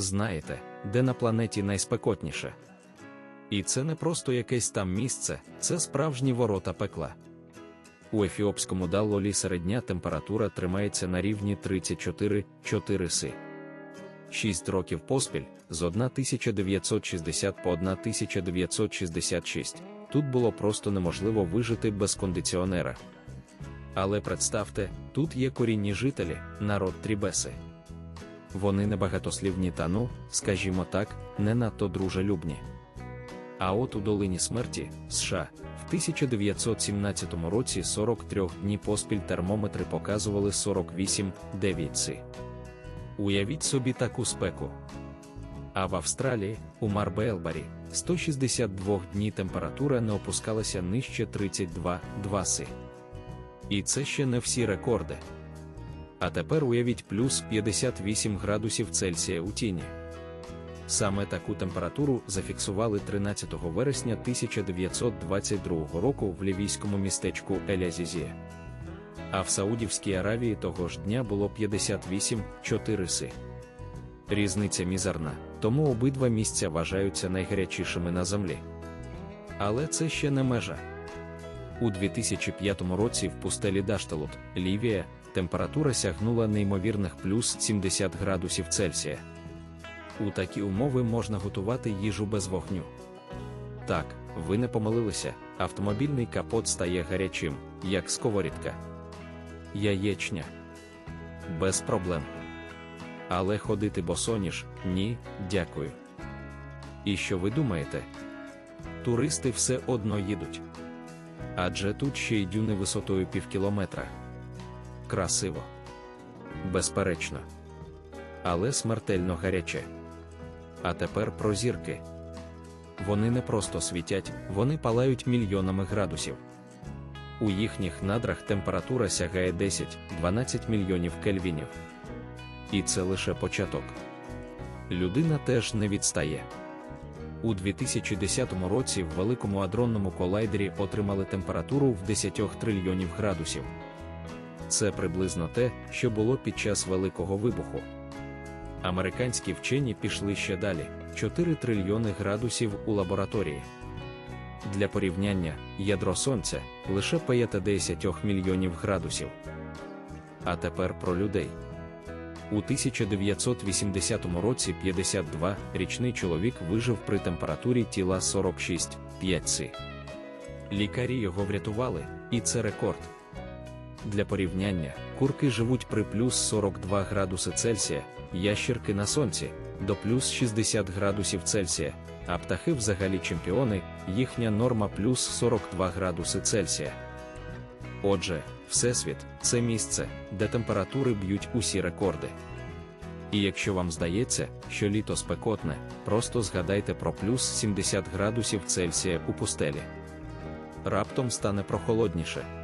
знаєте, де на планеті найспекотніше. І це не просто якесь там місце, це справжні ворота пекла. У ефіопському даллолі середня температура тримається на рівні 34,4 си. Шість років поспіль з 1960 по 1966 тут було просто неможливо вижити без кондиціонера. Але представте, тут є корінні жителі, народ Трібеси. Вони небагатослівні та ну, скажімо так, не надто дружелюбні. А от у долині смерті, США, в 1917 році 43 дні поспіль термометри показували 48,9 си. Уявіть собі таку спеку. А в Австралії, у Марбелбарі, 162 дні температура не опускалася нижче 32,2 си. І це ще не всі рекорди. А тепер уявіть плюс 58 градусів Цельсія у тіні. Саме таку температуру зафіксували 13 вересня 1922 року в лівійському містечку Елязізія. А в Саудівській Аравії того ж дня було 58,4 си. Різниця мізерна, тому обидва місця вважаються найгарячішими на землі. Але це ще не межа. У 2005 році в пустелі Дашталут, Лівія, температура сягнула неймовірних плюс 70 градусів Цельсія. У такі умови можна готувати їжу без вогню. Так, ви не помилилися, автомобільний капот стає гарячим, як сковорідка. Яєчня. Без проблем. Але ходити босоніж ні, дякую. І що ви думаєте? Туристи все одно їдуть. Адже тут ще й дюни висотою півкілометра. Красиво. Безперечно. Але смертельно гаряче. А тепер про зірки. Вони не просто світять, вони палають мільйонами градусів. У їхніх надрах температура сягає 10-12 мільйонів кельвінів. І це лише початок. Людина теж не відстає. У 2010 році в великому адронному колайдері отримали температуру в 10 трильйонів градусів. Це приблизно те, що було під час Великого вибуху. Американські вчені пішли ще далі 4 трильйони градусів у лабораторії. Для порівняння, ядро Сонця лише паєте 10 мільйонів градусів. А тепер про людей. У 1980 році 52-річний чоловік вижив при температурі тіла 46,5 си. Лікарі його врятували, і це рекорд. Для порівняння, курки живуть при плюс 42 градуси Цельсія, ящірки на сонці до плюс 60 градусів Цельсія, а птахи взагалі чемпіони, їхня норма плюс 42 градуси Цельсія. Отже, Всесвіт це місце, де температури б'ють усі рекорди. І якщо вам здається, що літо спекотне, просто згадайте про плюс 70 градусів Цельсія у пустелі. Раптом стане прохолодніше.